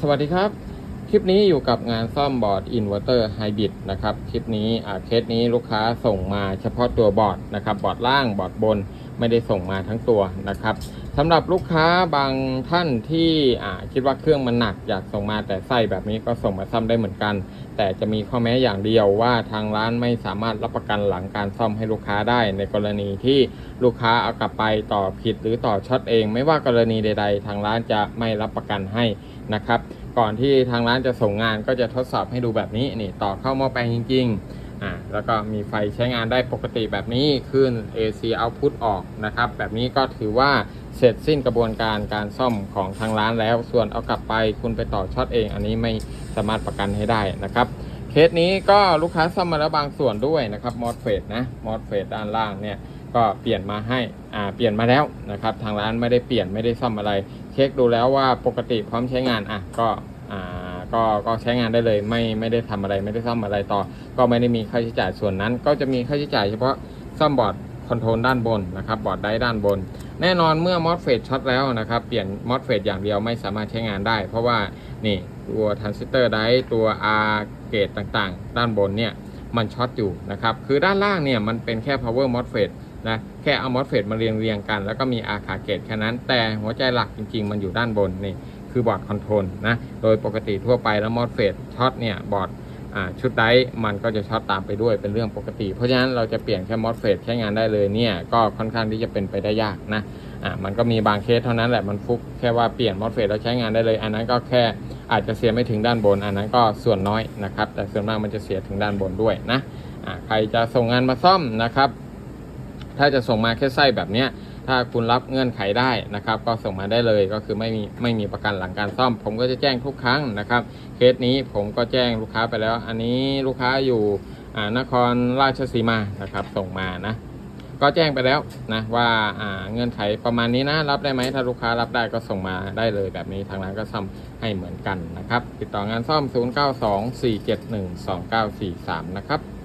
สวัสดีครับ คลิปนี้อยู่กับงานซ่อมบอร์ดอินเวอร์เตอร์ไฮบริดนะครับ คลิปนี้อ่าเคสนี้ลูกค้าส่งมาเฉพาะตัวบอร์ดนะครับ บอร์ดล่างบอร์ดบนไม่ได้ส่งมาทั้งตัวนะครับ สำหรับลูกค้าบางท่านที่คิดว่าเครื่องมันหนักอยากส่งมาแต่ไส้แบบนี้ก็ส่งมาซ่อมได้เหมือนกัน แต่จะมีข้อแม้อย่างเดียวว่าทางร้านไม่สามารถรับประกันหลังการซ่อมให้ลูกค้าได้ ในกรณีที่ลูกค้าเอากลับไปต่อผิดหรือต่อช็อตเอง ไม่ว่ากรณีใด ๆ ทางร้านจะไม่รับประกันให้นะครับ ก่อนที่ทางร้านจะส่งงานก็จะทดสอบให้ดูแบบนี้นี่ต่อเข้าหม้อแปลงจริง ๆอ่าแล้วก็มีไฟใช้งานได้ปกติแบบนี้ขึ้น AC output ออกนะครับ แบบนี้ก็ถือว่า เสร็จสิ้นกระบวนการการซ่อมของทางร้านแล้ว ส่วนเอากลับไปคุณไปต่อช็อตเอง อันนี้ไม่สามารถประกันให้ได้นะครับ เคสนี้ก็ลูกค้าซ่อมมาแล้วบางส่วนด้วยนะครับมอสเฟดนะมอสเฟดด้านล่างเนี่ยก็เปลี่ยนมาให้อ่าเปลี่ยนมาแล้วนะครับ ทางร้านไม่ได้เปลี่ยนไม่ได้ซ่อมอะไร เช็คดูแล้วว่าปกติพร้อมใช้งานอะก็อ่าก็ก็ใช้งานได้เลยไม่ไม่ได้ทำอะไรไม่ได้ซ่อมอะไรต่อ ก็ไม่ได้มีค่าใช้จ่ายส่วนนั้น ก็จะมีค่าใช้จ่ายเฉพาะซ่อมบอร์ด คอนโทรลด้านบนนะครับบอร์ดไดด้านบน แน่นอนเมื่อมอสเฟดช็อตแล้วนะครับ เปลี่ยนมอสเฟดอย่างเดียวไม่สามารถใช้งานได้ เพราะว่านี่ตัวทรานซิสเตอร์ไดตัว R เกตต่างๆ ด้านบนเนี่ยมันช็อตอยู่นะครับ คือด้านล่างเนี่ยมันเป็นแค่ power MOSFET นะแค่เอา MOSFET มาเรียงเรียงกัน แล้วก็มี R ขาเกตแค่นั้น แต่หัวใจหลักจริง ๆ มันอยู่ด้านบนนี่คือบอร์ดคอนโทรลนะโดยปกติทั่วไปแล้ว MOSFET ช็อตเนี่ยบอร์ด ชุดไดร์มันก็จะช็อตตามไปด้วยเป็นเรื่องปกติ เพราะฉะนั้นเราจะเปลี่ยนแค่มอสเฟตใช้งานได้เลยเนี่ยก็ค่อนข้างที่จะเป็นไปได้ยากนะอ่ามันก็มีบางเคสเท่านั้นแหละมันฟุกแค่ว่าเปลี่ยนมอสเฟตแล้วใช้งานได้เลย อันนั้นก็แค่อาจจะเสียไม่ถึงด้านบน อันนั้นก็ส่วนน้อยนะครับแต่ส่วนมากมันจะเสียถึงด้านบนด้วยนะอ่าใครจะส่งงานมาซ่อมนะครับ ถ้าจะส่งมาแค่ไส้แบบเนี้ย ถ้าคุณรับเงื่อนไขได้นะครับ ก็ส่งมาได้เลยก็คือไม่มีไม่มีประกันหลังการซ่อม ผมก็จะแจ้งทุกครั้งนะครับ เคสนี้ผมก็แจ้งลูกค้าไปแล้ว อันนี้ลูกค้าอยู่อ่านครราชสีมานะครับ ส่งมานะ ก็แจ้งไปแล้วนะว่าอ่าเงื่อนไขประมาณนี้นะ รับได้ไหมถ้าลูกค้ารับได้ก็ส่งมาได้เลยแบบนี้ทางร้านก็ซ่อมให้เหมือนกันนะครับ ติดต่องานซ่อม 0924712943 นะครับ